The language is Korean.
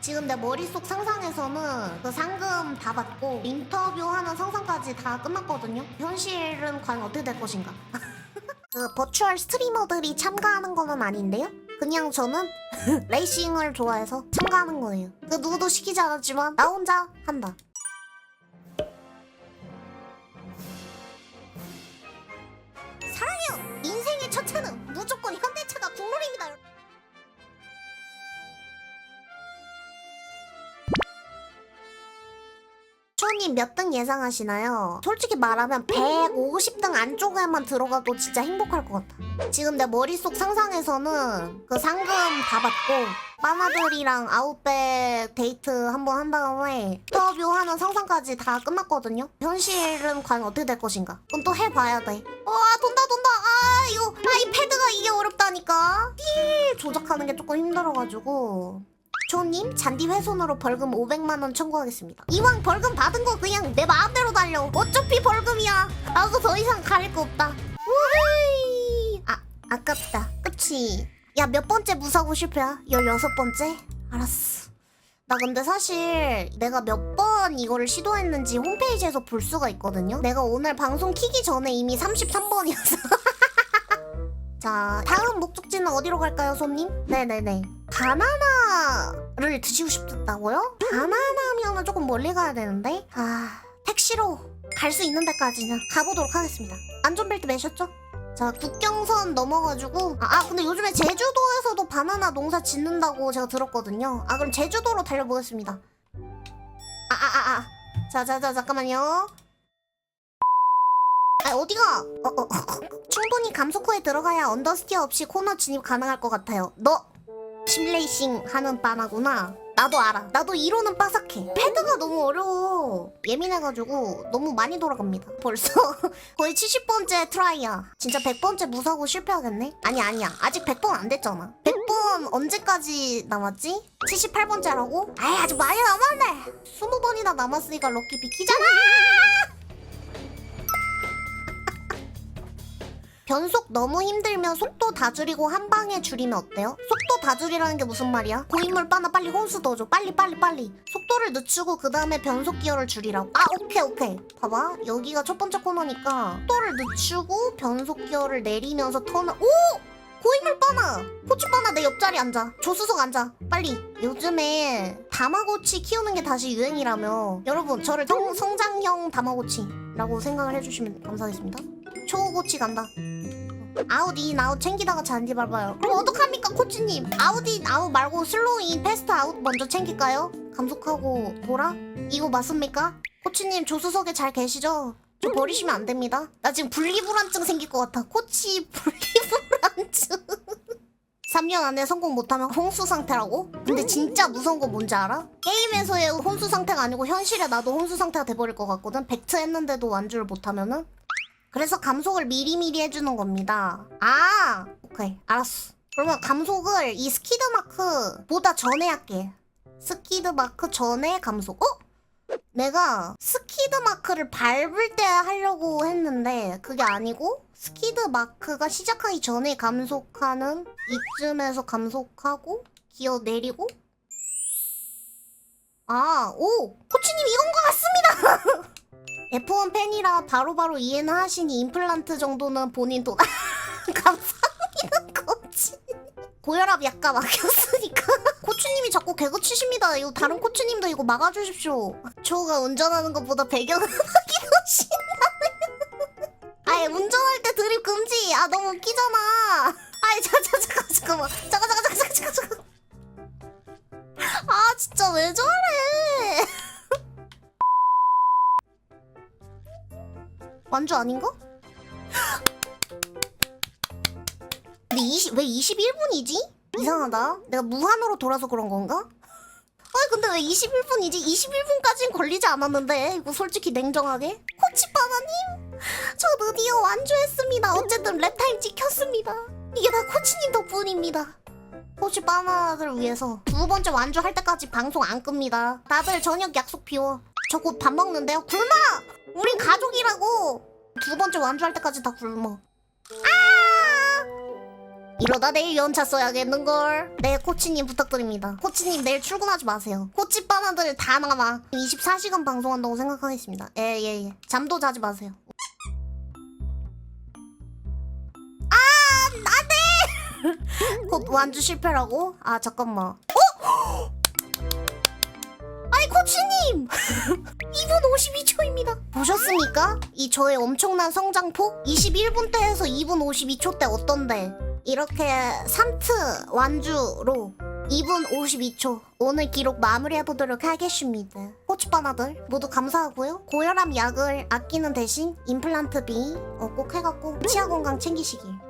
지금 내 머릿속 상상에서는 그 상금 다 받고 인터뷰하는 상상까지 다 끝났거든요. 현실은 과연 어떻게 될 것인가? 그 버추얼 스트리머들이 참가하는 거는 아닌데요. 그냥 저는 레이싱을 좋아해서 참가하는 거예요. 그 누구도 시키지 않았지만 나 혼자 한다. 초님 몇 등 예상하시나요? 솔직히 말하면 150등 안쪽에만 들어가도 진짜 행복할 것 같아. 지금 내 머릿속 상상에서는 그 상금 다 받고 마마들이랑 아웃백 데이트 한번 한 다음에 인터뷰하는 상상까지 다 끝났거든요. 현실은 과연 어떻게 될 것인가? 그럼 또 해봐야 돼. 와 돈다 돈다. 아 이거 아 이 패드가 이게 어렵다니까. 힐 조작하는 게 조금 힘들어가지고. 조님 잔디 훼손으로 벌금 500만 원 청구하겠습니다. 이왕 벌금 받은 거 그냥 내 마음대로 달려. 어차피 벌금이야. 나도 더 이상 가릴 거 없다. 우이. 아 아깝다. 그치? 야 몇 번째 무사고 실패야? 16번째? 알았어. 나 근데 사실 내가 몇 번 이거를 시도했는지 홈페이지에서 볼 수가 있거든요. 내가 오늘 방송 키기 전에 이미 33번이었어. 자, 다음 목적지는 어디로 갈까요, 손님? 네네네. 바나나를 드시고 싶다고요? 바나나면은 조금 멀리 가야 되는데? 아, 택시로 갈 수 있는 데까지는 가보도록 하겠습니다. 안전벨트 매셨죠? 자, 국경선 넘어가지고. 아, 아, 근데 요즘에 제주도에서도 바나나 농사 짓는다고 제가 들었거든요. 아, 그럼 제주도로 달려보겠습니다. 아, 아, 아, 아. 자, 자, 자, 잠깐만요. 아, 어디가? 어, 어, 충분히 감속 후에 들어가야 언더스티어 없이 코너 진입 가능할 것 같아요. 너 심레이싱 하는 바나구나. 나도 알아. 나도 이론은 빠삭해. 패드가 너무 어려워. 예민해가지고 너무 많이 돌아갑니다. 벌써 거의 70번째 트라이야. 진짜 100번째 무사고 실패하겠네? 아니 아니야. 아직 100번 안 됐잖아. 100번 언제까지 남았지? 78번째라고? 아이 아직 많이 남았네. 20번이나 남았으니까 럭키 비키잖아. 변속 너무 힘들면 속도 다 줄이고 한 방에 줄이면 어때요? 속도 다 줄이라는 게 무슨 말이야? 고인물 빠나 빨리 혼수 넣어줘. 빨리 빨리 빨리. 속도를 늦추고 그 다음에 변속 기어를 줄이라고. 아 오케이 오케이. 봐봐. 여기가 첫 번째 코너니까 속도를 늦추고 변속 기어를 내리면서 턴을 오! 고인물 빠나! 고추 빠나 내 옆자리 앉아. 조수석 앉아. 빨리. 요즘에 다마고치 키우는 게 다시 유행이라며. 여러분 저를 성, 성장형 다마고치라고 생각을 해주시면 감사하겠습니다. 초고치 간다 아웃 인 아웃 챙기다가 잔디 밟아요 그럼 어떡합니까 코치님 아웃 인 아웃 말고 슬로우 인 패스트 아웃 먼저 챙길까요? 감속하고 돌아? 이거 맞습니까? 코치님 조수석에 잘 계시죠? 저 버리시면 안 됩니다 나 지금 분리불안증 생길 것 같아 코치 분리불안증 3년 안에 성공 못하면 혼수 상태라고? 근데 진짜 무서운 거 뭔지 알아? 게임에서의 혼수 상태가 아니고 현실에 나도 혼수 상태가 돼버릴 것 같거든 벡트 했는데도 완주를 못하면은 그래서 감속을 미리미리 해주는 겁니다. 아, 오케이, 알았어. 그러면 감속을 이 스키드 마크보다 전에 할게. 스키드 마크 전에 감속. 어? 내가 스키드 마크를 밟을 때 하려고 했는데 그게 아니고 스키드 마크가 시작하기 전에 감속하는 이쯤에서 감속하고 기어 내리고 아, 오! 코치님 이건 것 같습니다! F1 팬이라 바로 바로 이해는 하시니 임플란트 정도는 본인 돈. 감사합니다 코치. 고혈압 약간 막혔으니까. 코치님이 자꾸 개그 치십니다. 이거 다른 코치님도 이거 막아주십시오. 저가 운전하는 것보다 배경음악이 더 신나요. 아예 운전할 때 드립 금지. 아 너무 웃기잖아. 아이 잠깐 잠깐 잠깐만 잠깐 잠깐 잠깐 잠깐 잠깐 아 진짜 왜 저래 완주 아닌가? 근데 20, 왜 21분이지? 이상하다. 내가 무한으로 돌아서 그런 건가? 아니 근데 왜 21분이지? 21분까진 걸리지 않았는데 이거 솔직히 냉정하게 코치바나님 저 드디어 완주했습니다 어쨌든 랩타임 찍혔습니다 이게 다 코치님 덕분입니다 코치바나를 위해서 두 번째 완주할 때까지 방송 안 끕니다 다들 저녁 약속 비워 저 곧 밥 먹는데요 굶어 우린 가족이라고 두 번째 완주할 때까지 다 굶어. 아! 이러다 내일 연차 써야겠는걸? 네 코치님 부탁드립니다. 코치님 내일 출근하지 마세요. 코치 바나들 다 남아 24시간 방송한다고 생각하겠습니다. 예 예 예. 잠도 자지 마세요. 아 안 돼! 곧 완주 실패라고? 아 잠깐만. 어? 코치님 2분 52초입니다. 보셨습니까? 이 저의 엄청난 성장폭? 21분 때에서 2분 52초 때 어떤데? 이렇게 3트 완주로 2분 52초 오늘 기록 마무리해보도록 하겠습니다. 코치바나들 모두 감사하고요. 고혈압 약을 아끼는 대신 임플란트비 어, 꼭 해갖고 치아 건강 챙기시길